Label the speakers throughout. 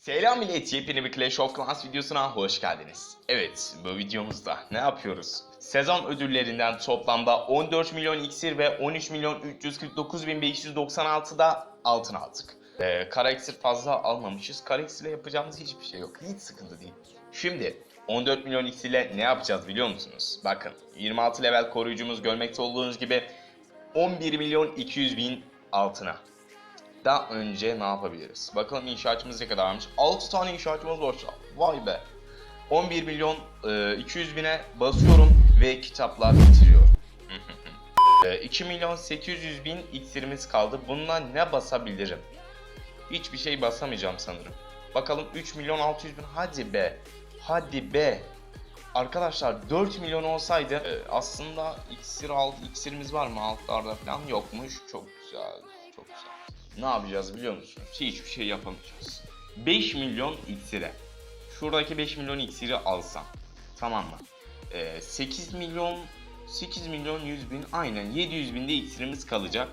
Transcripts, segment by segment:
Speaker 1: Selam millet, yepyeni bir Clash of Clans videosuna hoş geldiniz. Evet, bu videomuzda ne yapıyoruz? Sezon ödüllerinden toplamda 14 milyon iksir ve 13 milyon 349 bin 596 da altın aldık. Ee, kara iksir fazla almamışız. Kara iksirle yapacağımız hiçbir şey yok. Hiç sıkıntı değil. Şimdi 14 milyon iksirle ne yapacağız biliyor musunuz? Bakın 26 level koruyucumuz görmekte olduğunuz gibi 11 milyon 200 bin altına. Daha önce ne yapabiliriz? Bakalım inşaatçımız ne kadarmış? 6 tane inşaatçımız var. Vay be. 11 milyon e, 200 bine basıyorum ve kitaplar bitiriyor. E, 2 milyon 800 bin iksirimiz kaldı. Bununla ne basabilirim? Hiçbir şey basamayacağım sanırım. Bakalım 3 milyon 600 bin. Hadi be. Hadi be. Arkadaşlar 4 milyon olsaydı e, aslında iksir alt iksirimiz var mı altlarda falan yokmuş. Çok güzel. Çok güzel. Ne yapacağız biliyor musunuz? Hiçbir şey yapamayacağız. 5 milyon iksire. Şuradaki 5 milyon iksiri alsam. Tamam mı? Ee, 8 milyon 8 milyon 100 bin aynen 700 binde iksirimiz kalacak.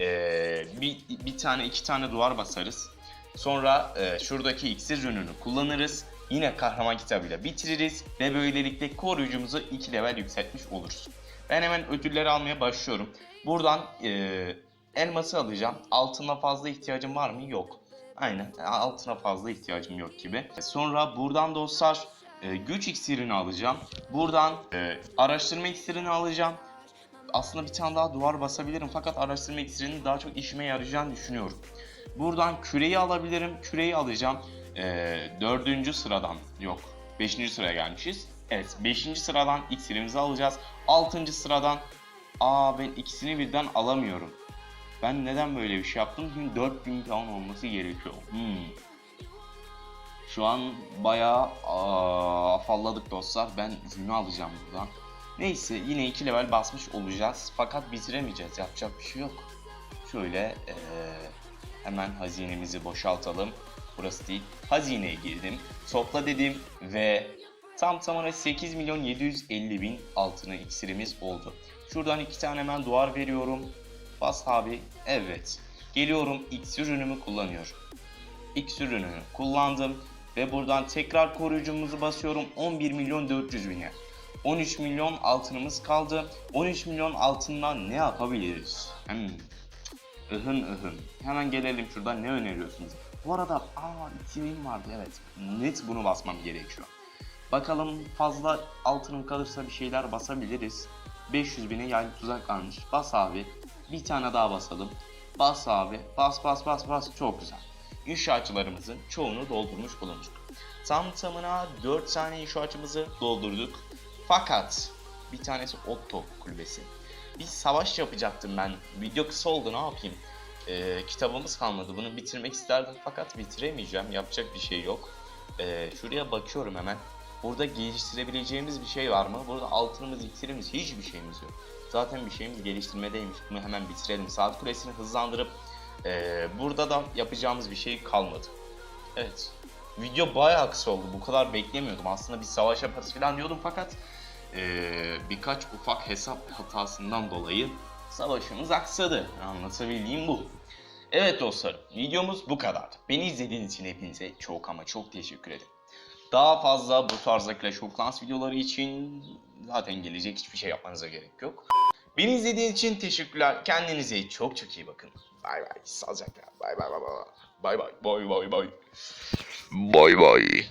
Speaker 1: Ee, bir, bir tane iki tane duvar basarız. Sonra e, şuradaki iksir ürününü kullanırız. Yine kahraman kitabıyla bitiririz ve böylelikle koruyucumuzu 2 level yükseltmiş oluruz. Ben hemen ödülleri almaya başlıyorum. Buradan e, elması alacağım. Altına fazla ihtiyacım var mı? Yok. Aynen altına fazla ihtiyacım yok gibi. Sonra buradan dostlar e, güç iksirini alacağım. Buradan e, araştırma iksirini alacağım. Aslında bir tane daha duvar basabilirim fakat araştırma iksirinin daha çok işime yarayacağını düşünüyorum. Buradan küreyi alabilirim. Küreyi alacağım. E, dördüncü sıradan yok. Beşinci sıraya gelmişiz. Evet beşinci sıradan iksirimizi alacağız. Altıncı sıradan Aa ben ikisini birden alamıyorum. Ben neden böyle bir şey yaptım? Çünkü 4000 puan olması gerekiyor. Hmm. Şu an bayağı aa, afalladık dostlar. Ben ürünü alacağım buradan. Neyse yine 2 level basmış olacağız. Fakat bitiremeyeceğiz. Yapacak bir şey yok. Şöyle eee, hemen hazinemizi boşaltalım. Burası değil. Hazineye girdim. Topla dedim ve tam tamına 8 milyon 750 bin altına iksirimiz oldu. Şuradan iki tane hemen duvar veriyorum. Bas abi. Evet. Geliyorum X ürünümü kullanıyorum. X ürününü kullandım ve buradan tekrar koruyucumuzu basıyorum 11 milyon 400 bine. 13 milyon altınımız kaldı. 13 milyon altından ne yapabiliriz? Hmm. Ihın ıhın. Hemen gelelim şuradan ne öneriyorsunuz? Bu arada aa ikilim vardı evet. Net bunu basmam gerekiyor. Bakalım fazla altınım kalırsa bir şeyler basabiliriz. 500 bine yaylı tuzak kalmış. Bas abi. Bir tane daha basalım. Bas abi. Bas bas bas bas. Çok güzel. İnşaatçılarımızın çoğunu doldurmuş bulunduk. Tam tamına 4 tane inşaatçımızı doldurduk. Fakat bir tanesi Otto kulübesi. Bir savaş yapacaktım ben. Video kısa oldu ne yapayım. Ee, kitabımız kalmadı. Bunu bitirmek isterdim fakat bitiremeyeceğim. Yapacak bir şey yok. Ee, şuraya bakıyorum hemen. Burada geliştirebileceğimiz bir şey var mı? Burada altınımız, iksirimiz, hiçbir şeyimiz yok. Zaten bir şeyimiz geliştirmedeymiş. Bunu hemen bitirelim. Saat kulesini hızlandırıp eee, burada da yapacağımız bir şey kalmadı. Evet. Video bayağı kısa oldu. Bu kadar beklemiyordum. Aslında bir savaş yaparız falan diyordum fakat eee, birkaç ufak hesap hatasından dolayı savaşımız aksadı. Anlatabildiğim bu. Evet dostlarım, videomuz bu kadar. Beni izlediğiniz için hepinize çok ama çok teşekkür ederim. Daha fazla bu tarzda Clash of Clans videoları için zaten gelecek hiçbir şey yapmanıza gerek yok. Beni izlediğiniz için teşekkürler. Kendinize çok çok iyi bakın. Bay bay. Sağlıcakla. Bay bay bay bay. Bay bay. Bay bay bay. Bay bay.